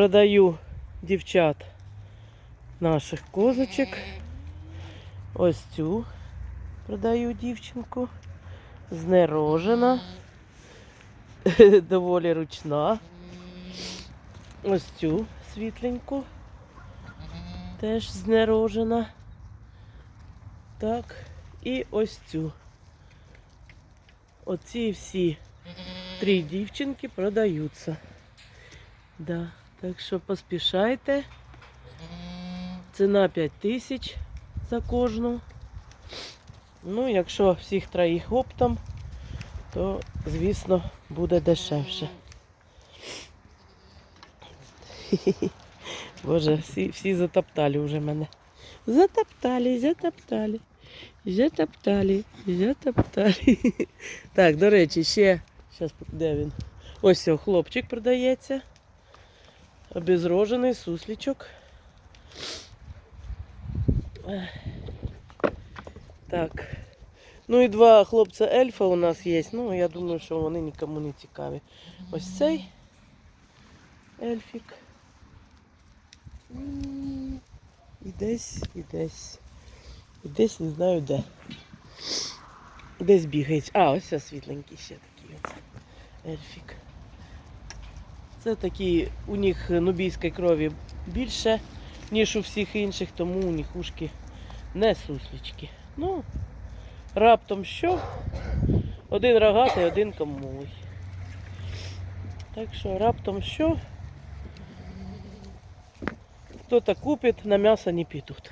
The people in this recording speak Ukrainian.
Продаю дівчат наших козочок. Ось цю продаю дівчинку. Знерожена. Доволі ручна. Ось цю світленьку. Теж знерожена. Так. І ось цю. Оці всі три дівчинки продаються. Да. Так що поспішайте. Ціна 5 тисяч за кожну. Ну, якщо всіх троїх оптом, то, звісно, буде дешевше. Боже, всі, всі затоптали вже мене. Затоптали, затоптали. Затоптали, затоптали. Так, до речі, ще. Зараз де він? Ось о, хлопчик продається. Обезрожений суслічок. Так. Ну і два хлопця ельфа у нас є. Ну, я думаю, що вони нікому не цікаві. Ось цей ельфік. І десь, і десь. І десь не знаю де. Десь бігають. А, ось світленький ще такий ельфік. Це такі, у них нубійської крові більше, ніж у всіх інших, тому у них ушки не суслічки. Ну, раптом що? Один рогатий, один комовий. Так що раптом що? Хто-то купить, на м'ясо не підуть.